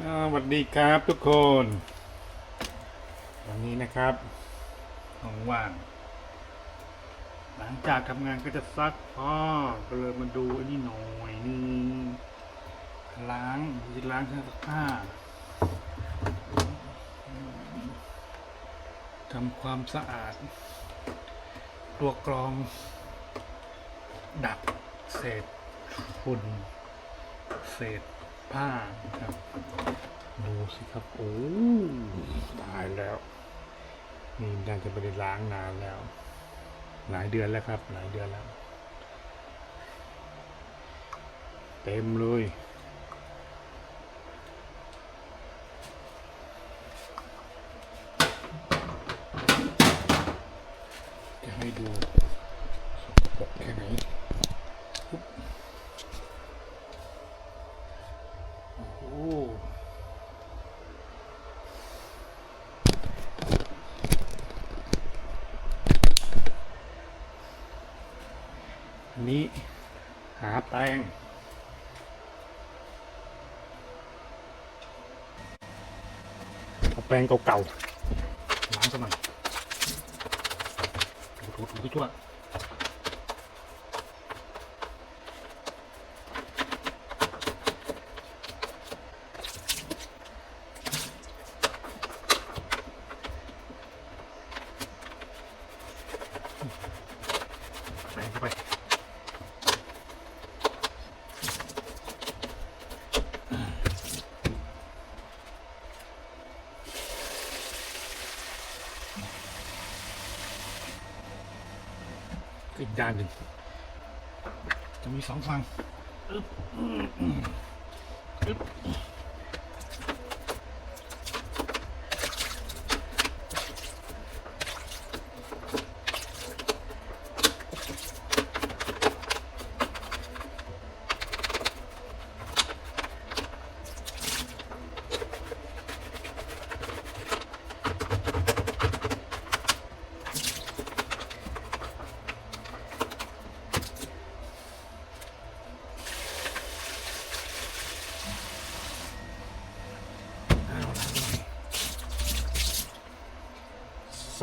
สวัสดีครับทุกคนวันนี้นะครับของว่างหลังจากทำงานก็จะซักพ่อก็เลยมาดูอ้นี่หน่อยนึงล้างจะล้างเครื่องซักผ้าทำความสะอาด ตัวกรอง ดับเศษฝุ่นเศษ ผ้าครับดูสิครับโอ้ตายแล้ว นี่น่าจะไม่ได้ล้างนานแล้ว หลายเดือนแล้วครับ หลายเดือนแล้ว เต็มเลยจะให้ดูสกปรกแค่ไหนปุ๊บโอ้โหอันนี้หาแปรงเอาแปรงเก่าๆล้างซะหน่อยถูๆถูๆทั่ว อีกด้านหนึ่งจะมีสองฝั่งอึ๊บอึ๊บ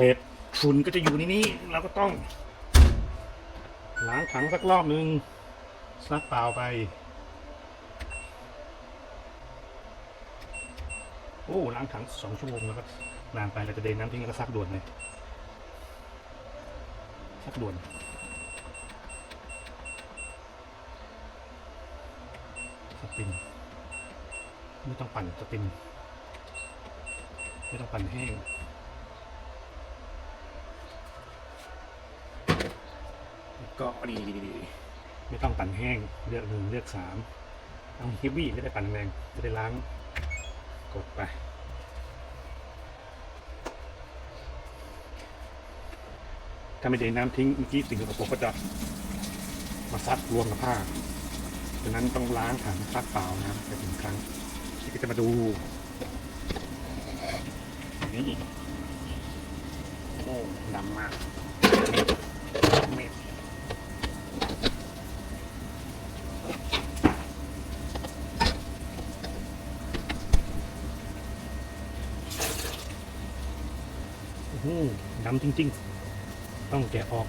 เศษ ฝุ่นก็จะอยู่ในนี้เราก็ต้องล้างถังสักรอบหนึ่งซักเปล่าไป โอ้ล้างถังสองชั่วโมงแล้วก็นานไปเราจะเดนน้ำทิ้งแล้วก็ซักด่วนเลยซักด่วนสปินไม่ต้องปั่นสปินไม่ต้องปั่นแห้ง ก็ดีดีไม่ต้องปั่นแห้งเลือกหนึ่งเลือกสามเอาฮฟวี่จะได้ปั่นแรงจะได้ล้างกดไปถ้าไม่เดนน้ำทิ้งเมื่อกี้สิ่งสกปรกก็จะมาซัดรวมกับผ้าดังนั้นต้องล้างถังซักเปล่านะครับไปถึงครั้งที่ก็จะมาดูนี่โอ้ดำมากเม็ดโอ้โห ดำจริง ๆ ต้องแกะออก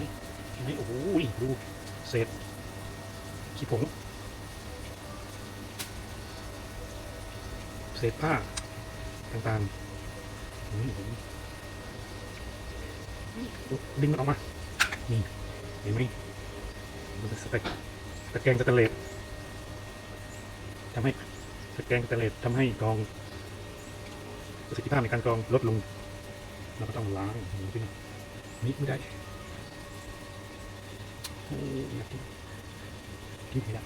นี่นี่โอ้โหดูเศษขี้ผงเศษผ้าต่างๆนี่ดึงมันออกมา นี่ เห็นไหมมันเป็นสเต็กตะแกรงสแตนเลส ทำให้ตะแกรงสแตเลสทำให้กรองประสิทธิภาพในการกรองลดลง เราก็ต้องล้างอย่างนี้ด้วยนะนี่ไม่ได้กินกินไม่ได้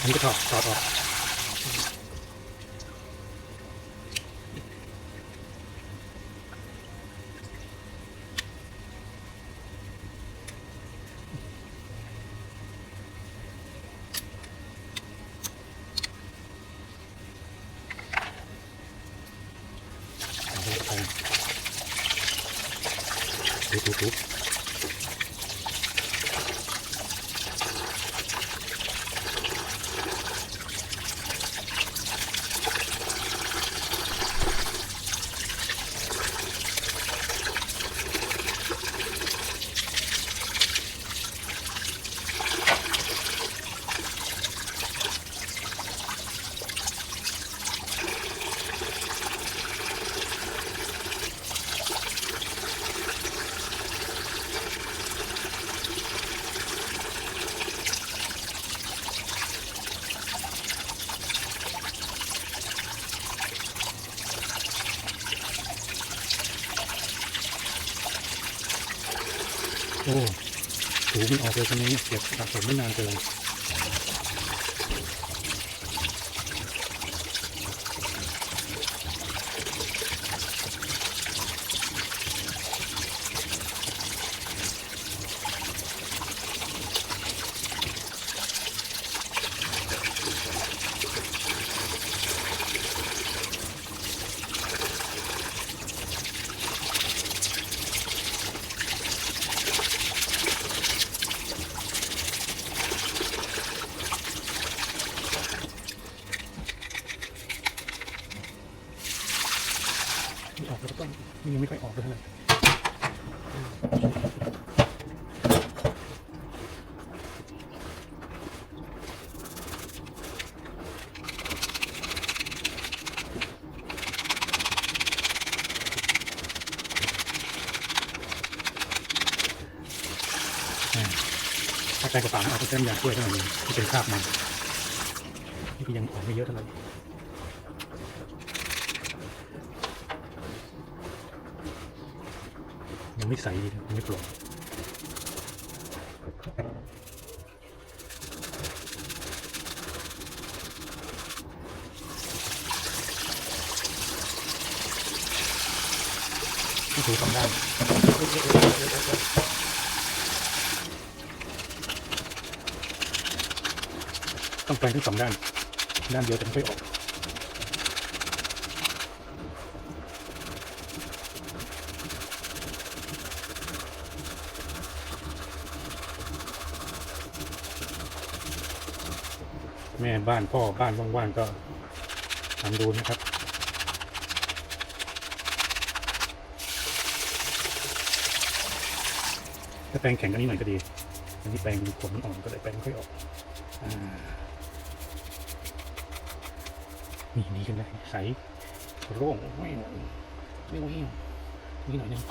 อันนี้ก็ถอดถอดออก ไป ทุ โอ้ถูมันออกเลยตรงนี้เก็บสะสมไม่นานเกินไม่ออกแล้วก็ต้องยังไม่ค่อยออกเลยเท่าไหร่อ่าถ้าใจกระเป๋าเอาไปเส้นยาช่วยเท่านั้นเองที่เป็นคาบมันนี่ก็ยังออกไม่เยอะเท่าไหร่ยังไม่ใสดียังไม่โปร่งต้องถูสองด้าน ต้องแปทั้งสองด้าน ด้านเดียวจะไม่ค่อยออกแม่บ้านพ่อบ้านว่างๆก็ทำดูนะครับ ถ้าแปลงแข็งกันนี้หน่อยก็ดี อันนี้แปลงขนอ่อนก็เลยแปลงไม่ค่อยออกอา นี่ดีกันเลยใสโล่งไม่หวไม่หวนี่หน่อยนึง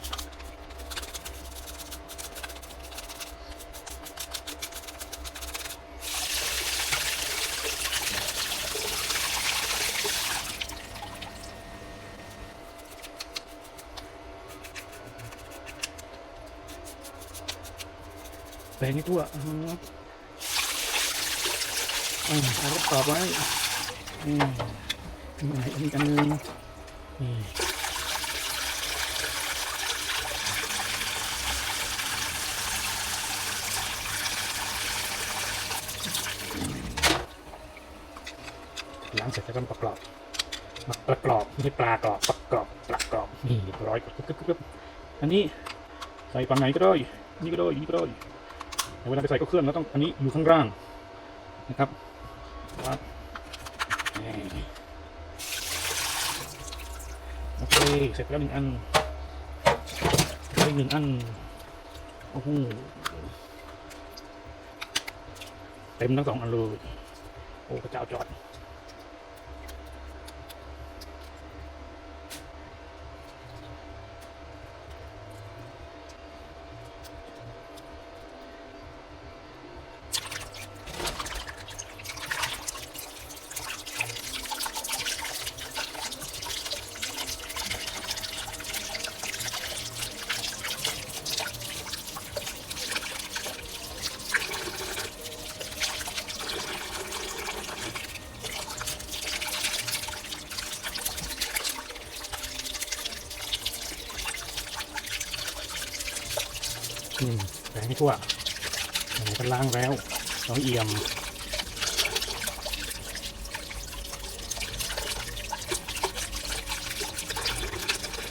แปลงให้ทั่วอืมอ่าเอาก็ตอบไว้อืม มีอะไรอีกอันนึงนี่ล้างเสร็จแล้วก็ประกอบมาประกอบไม่ใช่ปลากรอบประกอบประกอบนี่ร้อยกรึบกรึบกรึบอันนี้ใส่ฝั่งไหนก็ได้นี่ก็ได้นี่ก็ได้เวลาไปใส่ก็เครื่องแล้วต้องอันนี้อยู่ข้างล่างนะครับครับนี่โอ เสร็จแล้วหนึ่งอันเสร็จแล้วอีกหนึ่งอัน โอ้โห เต็มทั้งสองอันเลย โอ้พระเจ้าจอด แรงให้ทั่วไหนก็ล้างแล้วน้องเอี่ยม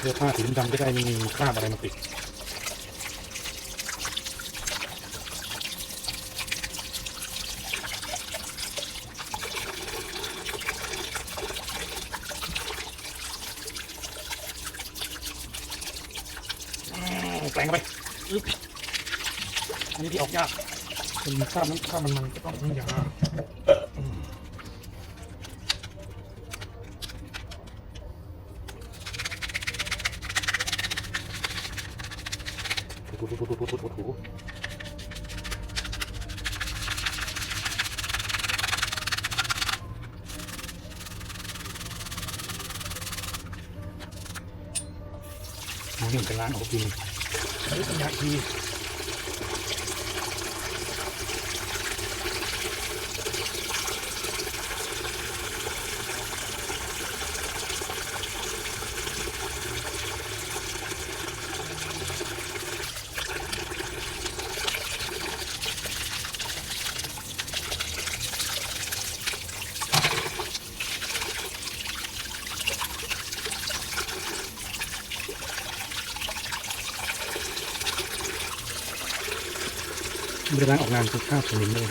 สื้อผ้าสีดำจะได้มีคราบอะไรมาติดอืมแปลงเข้าไปอึ๊บอันนี้ ที่ออกยากเป็นคราบน้ำคราบมันมันก็ต้องน้ำยาอืมถูถูถูถูถูถูถูมองเห็นเป็นร้านของกินเฮ้ยเป็นยาทีไม่ ได้ร้านออกงานคือข้าวสนิมเลย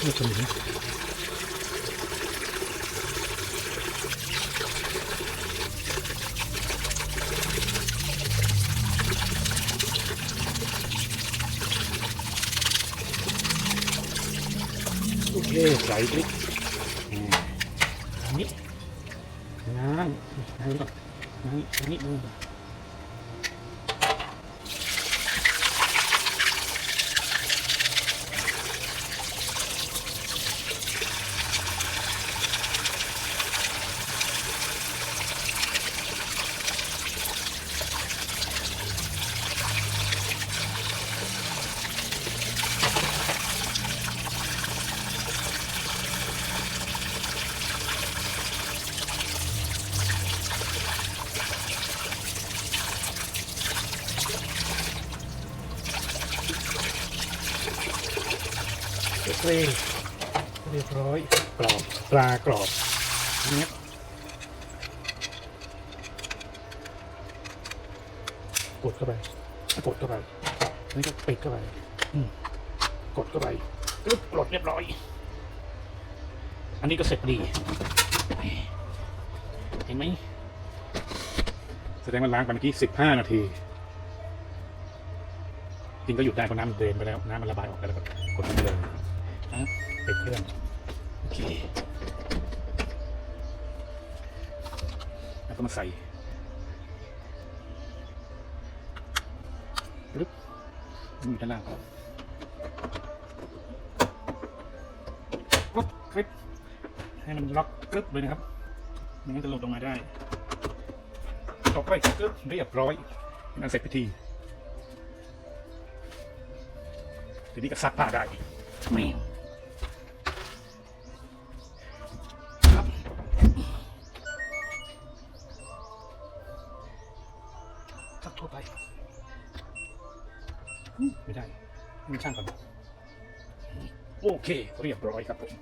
ข้าวสนิม โอเคใส่พริกอืมอันนี้ง้างง้างก่อนง้างอันนี้อืมโอเค เรียบร้อยกรอบปลากรอบเนี้ยกดเข้าไปกดเข้าไปนี่ก็ปิดเข้าไปอืมกดเข้าไปปึ๊บปลดเรียบร้อย อันนี้ก็เสร็จดี เห็นไหมแสดงว่าล้างไปเมื่อกี้สิบห้านาทีจริงก็หยุดได้เพราะน้ำมันเดินไปแล้วน้ำมันระบายออกไปแล้วก็กดไปเลยนะปิดเครื่องโอ เคแล้วก็มาใส่ปึ๊บมันอยู่ด้านล่างปุ๊บคลิปให้มันล็อกกรึบเลยนะครับไม่งั้นจะหลุดออกมาได้ต่อไปกรึบเรียบร้อยนั่นเสร็จพิธีทีนี้ก็ซักผ้าได้แม่ง ไม่ได้ไม่ช่างก่อนโอเคเรียบร้อยครับผม